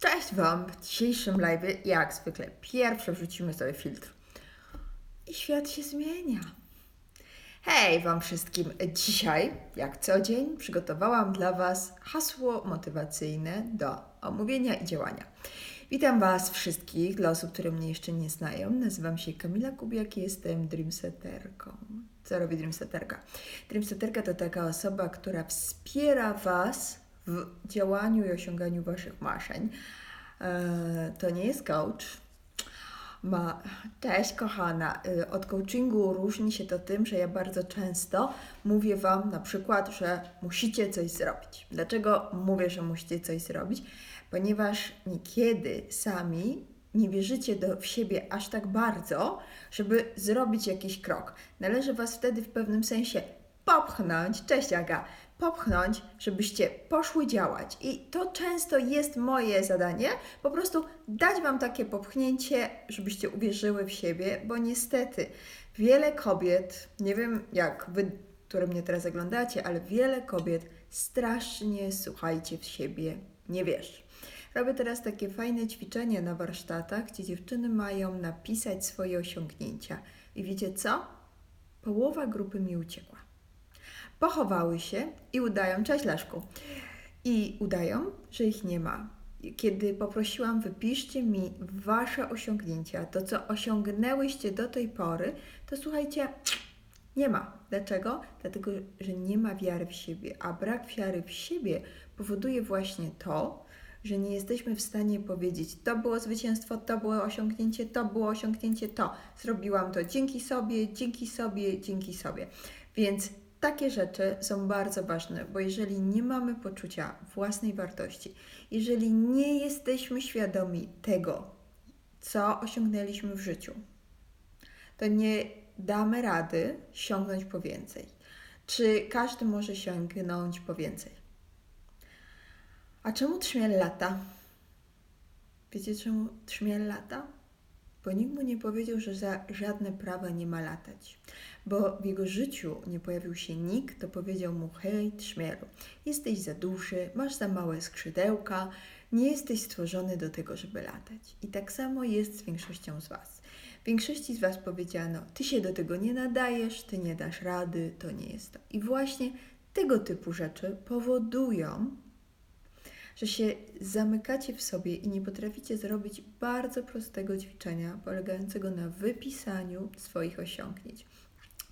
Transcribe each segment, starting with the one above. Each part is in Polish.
Cześć Wam! W dzisiejszym live, jak zwykle, pierwsze wrzucimy sobie filtr. I świat się zmienia. Hej Wam wszystkim! Dzisiaj, jak co dzień, przygotowałam dla Was hasło motywacyjne do omówienia i działania. Witam Was wszystkich, dla osób, które mnie jeszcze nie znają. Nazywam się Kamila Kubiak i jestem Dreamsetterką. Co robi Dreamsetterka? Dreamsetterka to taka osoba, która wspiera Was w działaniu i osiąganiu Waszych marzeń. E, To nie jest coach. Ma, cześć kochana, Y, od coachingu różni się to tym, że ja bardzo często mówię Wam na przykład, że musicie coś zrobić. Dlaczego mówię, że musicie coś zrobić? Ponieważ niekiedy sami nie wierzycie do, w siebie aż tak bardzo, żeby zrobić jakiś krok. Należy Was wtedy w pewnym sensie popchnąć, cześć Aga, popchnąć, żebyście poszły działać. I to często jest moje zadanie, po prostu dać Wam takie popchnięcie, żebyście uwierzyły w siebie, bo niestety wiele kobiet, nie wiem jak Wy, które mnie teraz oglądacie, ale wiele kobiet strasznie, słuchajcie, w siebie nie wierzy. Robię teraz takie fajne ćwiczenie na warsztatach, gdzie dziewczyny mają napisać swoje osiągnięcia. I wiecie co? Połowa grupy mi uciekła pochowały się i udają, cześć Leszku, i udają, że ich nie ma. Kiedy poprosiłam, wypiszcie mi Wasze osiągnięcia, to co osiągnęłyście do tej pory, to słuchajcie, nie ma. Dlaczego? Dlatego, że nie ma wiary w siebie, a brak wiary w siebie powoduje właśnie to, że nie jesteśmy w stanie powiedzieć, to było zwycięstwo, to było osiągnięcie, to było osiągnięcie, to. Zrobiłam to dzięki sobie, dzięki sobie, dzięki sobie. Więc takie rzeczy są bardzo ważne, bo jeżeli nie mamy poczucia własnej wartości, jeżeli nie jesteśmy świadomi tego, co osiągnęliśmy w życiu, to nie damy rady sięgnąć po więcej. Czy każdy może sięgnąć po więcej? A czemu trzmiel lata? Wiecie czemu trzmiel lata? Bo nikt mu nie powiedział, że za żadne prawa nie ma latać. Bo w jego życiu nie pojawił się nikt, kto powiedział mu: Hej, trzmielu, jesteś za duży, masz za małe skrzydełka, nie jesteś stworzony do tego, żeby latać. I tak samo jest z większością z Was. Większości z Was powiedziano: Ty się do tego nie nadajesz, ty nie dasz rady, to nie jest to. I właśnie tego typu rzeczy powodują, że się zamykacie w sobie i nie potraficie zrobić bardzo prostego ćwiczenia polegającego na wypisaniu swoich osiągnięć.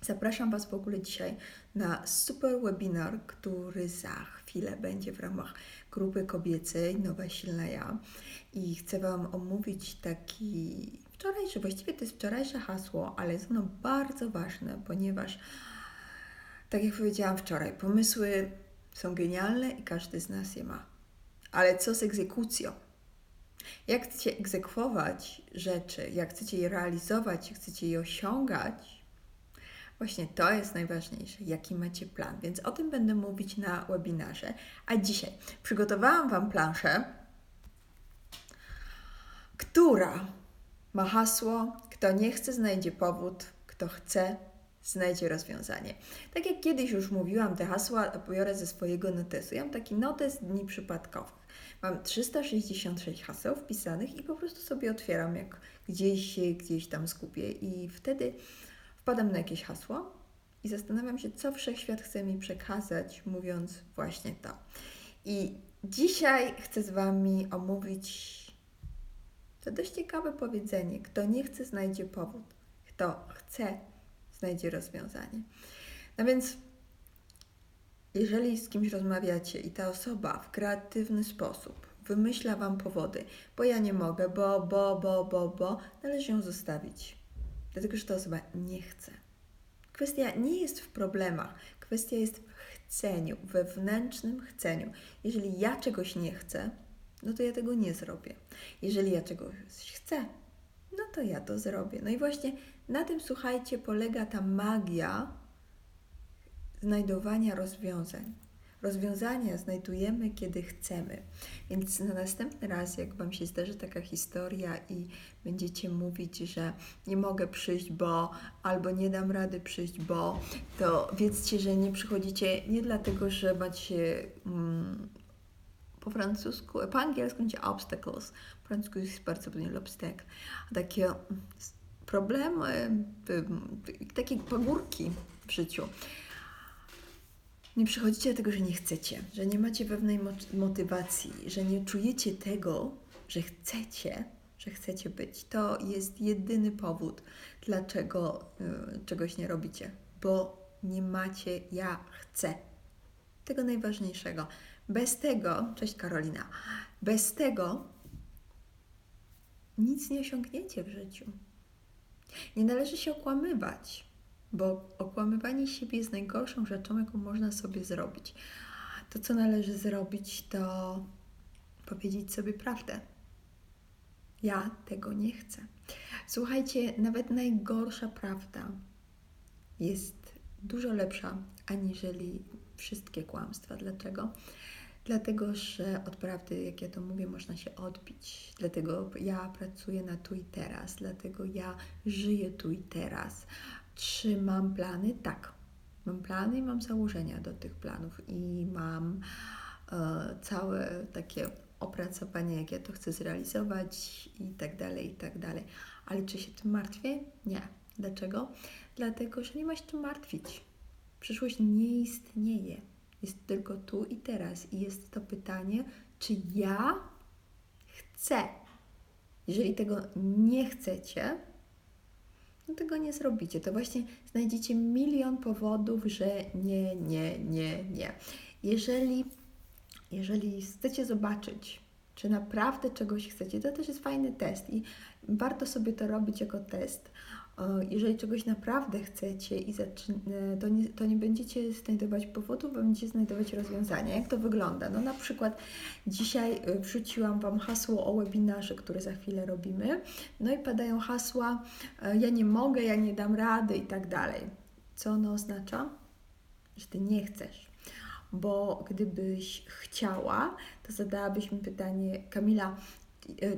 Zapraszam Was w ogóle dzisiaj na super webinar, który za chwilę będzie w ramach grupy kobiecej Nowa Silna Ja i chcę Wam omówić taki wczorajszy, właściwie to jest wczorajsze hasło, ale jest ono bardzo ważne, ponieważ tak jak powiedziałam wczoraj, pomysły są genialne i każdy z nas je ma. Ale co z egzekucją? Jak chcecie egzekwować rzeczy, jak chcecie je realizować, jak chcecie je osiągać? Właśnie to jest najważniejsze, jaki macie plan. Więc o tym będę mówić na webinarze. A dzisiaj przygotowałam Wam planszę, która ma hasło: Kto nie chce, znajdzie powód, kto chce, znajdzie rozwiązanie. Tak jak kiedyś już mówiłam, te hasła biorę ze swojego notesu. Ja mam taki notes dni przypadkowych. Mam 366 haseł wpisanych i po prostu sobie otwieram, jak gdzieś się gdzieś tam skupię i wtedy wpadam na jakieś hasło i zastanawiam się, co wszechświat chce mi przekazać, mówiąc właśnie to. I dzisiaj chcę z Wami omówić to dość ciekawe powiedzenie: kto nie chce, znajdzie powód. Kto chce, znajdzie rozwiązanie. No więc, jeżeli z kimś rozmawiacie i ta osoba w kreatywny sposób wymyśla Wam powody, bo ja nie mogę, bo, bo, bo, bo, bo, należy ją zostawić. Dlatego, że ta osoba nie chce. Kwestia nie jest w problemach, kwestia jest w chceniu, wewnętrznym chceniu. Jeżeli ja czegoś nie chcę, no to ja tego nie zrobię. Jeżeli ja czegoś chcę, no to ja to zrobię. No i właśnie na tym, słuchajcie, polega ta magia znajdowania rozwiązań. Rozwiązania znajdujemy, kiedy chcemy. Więc na następny raz, jak Wam się zdarzy taka historia i będziecie mówić, że nie mogę przyjść, bo albo nie dam rady przyjść, bo to wiedzcie, że nie przychodzicie nie dlatego, że macie mm, po francusku, po angielsku będzie obstacles, po francusku jest bardzo pewnie obstacle. Takie mm, problemy, takie pagórki w życiu. Nie przychodzicie tego, że nie chcecie, że nie macie pewnej motywacji, że nie czujecie tego, że chcecie, że chcecie być. To jest jedyny powód, dlaczego y, czegoś nie robicie, bo nie macie ja chcę. Tego najważniejszego. Bez tego, cześć Karolina, bez tego nic nie osiągniecie w życiu. Nie należy się okłamywać, bo okłamywanie siebie jest najgorszą rzeczą, jaką można sobie zrobić. To, co należy zrobić, to powiedzieć sobie prawdę. Ja tego nie chcę. Słuchajcie, nawet najgorsza prawda jest dużo lepsza aniżeli wszystkie kłamstwa. Dlaczego? Dlatego, że od prawdy, jak ja to mówię, można się odbić. Dlatego ja pracuję na tu i teraz, dlatego ja żyję tu i teraz. Czy mam plany? Tak. Mam plany i mam założenia do tych planów i mam e, całe takie opracowanie, jak ja to chcę zrealizować i tak dalej, i tak dalej. Ale czy się tym martwię? Nie. Dlaczego? Dlatego, że nie ma się czym martwić. Przyszłość nie istnieje. Jest tylko tu i teraz. I jest to pytanie, czy ja chcę. Jeżeli tego nie chcecie, no tego nie zrobicie. To właśnie znajdziecie milion powodów, że nie, nie, nie, nie. Jeżeli, jeżeli chcecie zobaczyć, czy naprawdę czegoś chcecie, to też jest fajny test i warto sobie to robić jako test jeżeli czegoś naprawdę chcecie i to, nie, to nie będziecie znajdować powodów, będziecie znajdować rozwiązania. Jak to wygląda? No na przykład dzisiaj y, wrzuciłam Wam hasło o webinarze, który za chwilę robimy. No i padają hasła y, ja nie mogę, ja nie dam rady i tak dalej. Co ono oznacza? Że Ty nie chcesz. Bo gdybyś chciała, to zadałabyś mi pytanie, Kamila, E,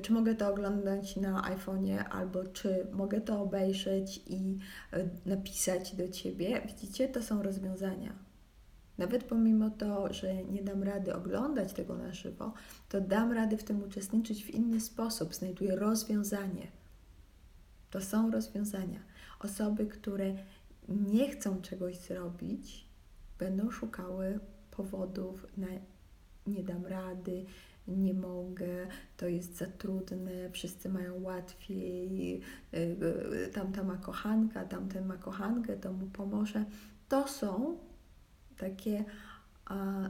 czy mogę to oglądać na iPhone'ie, albo czy mogę to obejrzeć i e, napisać do Ciebie. Widzicie, to są rozwiązania. Nawet pomimo to, że nie dam rady oglądać tego na żywo, to dam rady w tym uczestniczyć w inny sposób, znajduję rozwiązanie. To są rozwiązania. Osoby, które nie chcą czegoś zrobić, będą szukały powodów na nie dam rady, nie mogę, to jest za trudne, wszyscy mają łatwiej, y, y, tamta ma kochanka, tamten ma kochankę, to mu pomoże. To są takie a,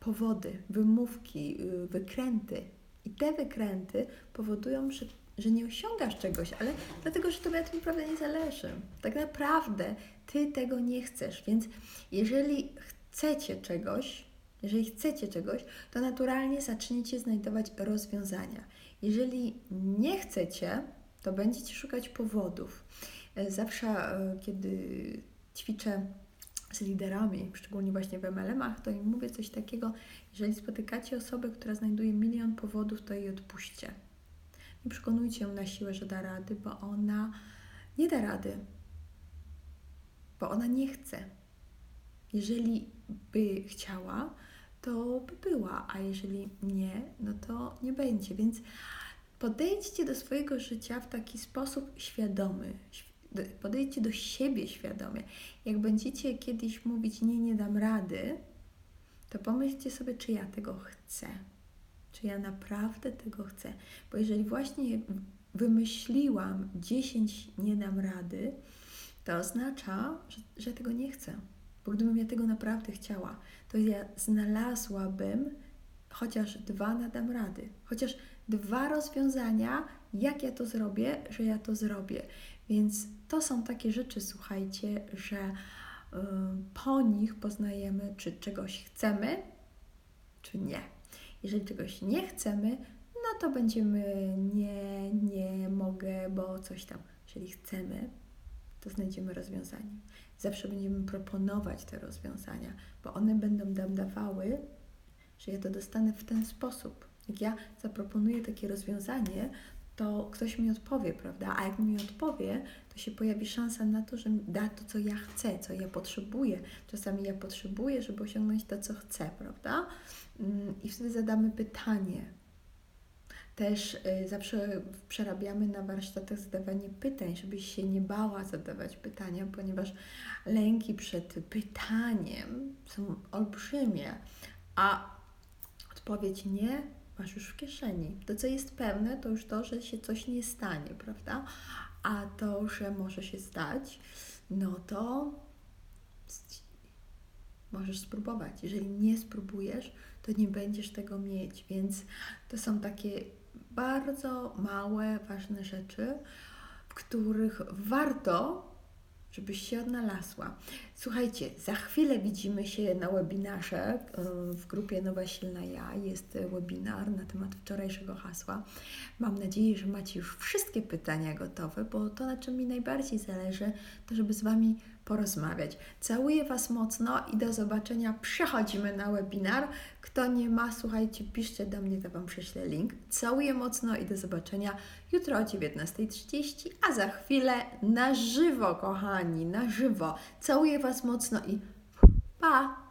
powody, wymówki, y, wykręty. I te wykręty powodują, że, że nie osiągasz czegoś, ale dlatego, że tobie tym naprawdę nie zależy. Tak naprawdę ty tego nie chcesz, więc jeżeli chcecie czegoś, jeżeli chcecie czegoś, to naturalnie zaczniecie znajdować rozwiązania. Jeżeli nie chcecie, to będziecie szukać powodów. E, zawsze, e, kiedy ćwiczę z liderami, szczególnie właśnie w MLM-ach, to im mówię coś takiego, jeżeli spotykacie osobę, która znajduje milion powodów, to jej odpuśćcie. Nie przekonujcie ją na siłę, że da rady, bo ona nie da rady, bo ona nie chce. Jeżeli by chciała, to by była, a jeżeli nie, no to nie będzie. Więc podejdźcie do swojego życia w taki sposób świadomy. Podejdźcie do siebie świadomie. Jak będziecie kiedyś mówić, nie, nie dam rady, to pomyślcie sobie, czy ja tego chcę. Czy ja naprawdę tego chcę. Bo jeżeli właśnie wymyśliłam 10 nie dam rady, to oznacza, że, że tego nie chcę. Bo gdybym ja tego naprawdę chciała, to ja znalazłabym chociaż dwa nadam rady, chociaż dwa rozwiązania, jak ja to zrobię, że ja to zrobię. Więc to są takie rzeczy, słuchajcie, że y, po nich poznajemy, czy czegoś chcemy, czy nie. Jeżeli czegoś nie chcemy, no to będziemy nie, nie mogę, bo coś tam. Jeżeli chcemy, to znajdziemy rozwiązanie. Zawsze będziemy proponować te rozwiązania, bo one będą nam dawały, że ja to dostanę w ten sposób. Jak ja zaproponuję takie rozwiązanie, to ktoś mi odpowie, prawda? A jak mi odpowie, to się pojawi szansa na to, że da to, co ja chcę, co ja potrzebuję. Czasami ja potrzebuję, żeby osiągnąć to, co chcę, prawda? Mm, I wtedy zadamy pytanie. Też y, zawsze przerabiamy na warsztatach zadawanie pytań, żebyś się nie bała zadawać pytania, ponieważ lęki przed pytaniem są olbrzymie, a odpowiedź nie masz już w kieszeni. To, co jest pewne, to już to, że się coś nie stanie, prawda? A to, że może się stać, no to możesz spróbować. Jeżeli nie spróbujesz, to nie będziesz tego mieć. Więc to są takie bardzo małe, ważne rzeczy, w których warto, żebyś się odnalazła. Słuchajcie, za chwilę widzimy się na webinarze w grupie Nowa Silna Ja. Jest webinar na temat wczorajszego hasła. Mam nadzieję, że macie już wszystkie pytania gotowe, bo to, na czym mi najbardziej zależy, to żeby z Wami porozmawiać. Całuję Was mocno i do zobaczenia. Przechodzimy na webinar. Kto nie ma, słuchajcie, piszcie do mnie, to Wam prześlę link. Całuję mocno i do zobaczenia jutro o 19.30, a za chwilę na żywo, kochani, na żywo. Całuję Was mocno i pa!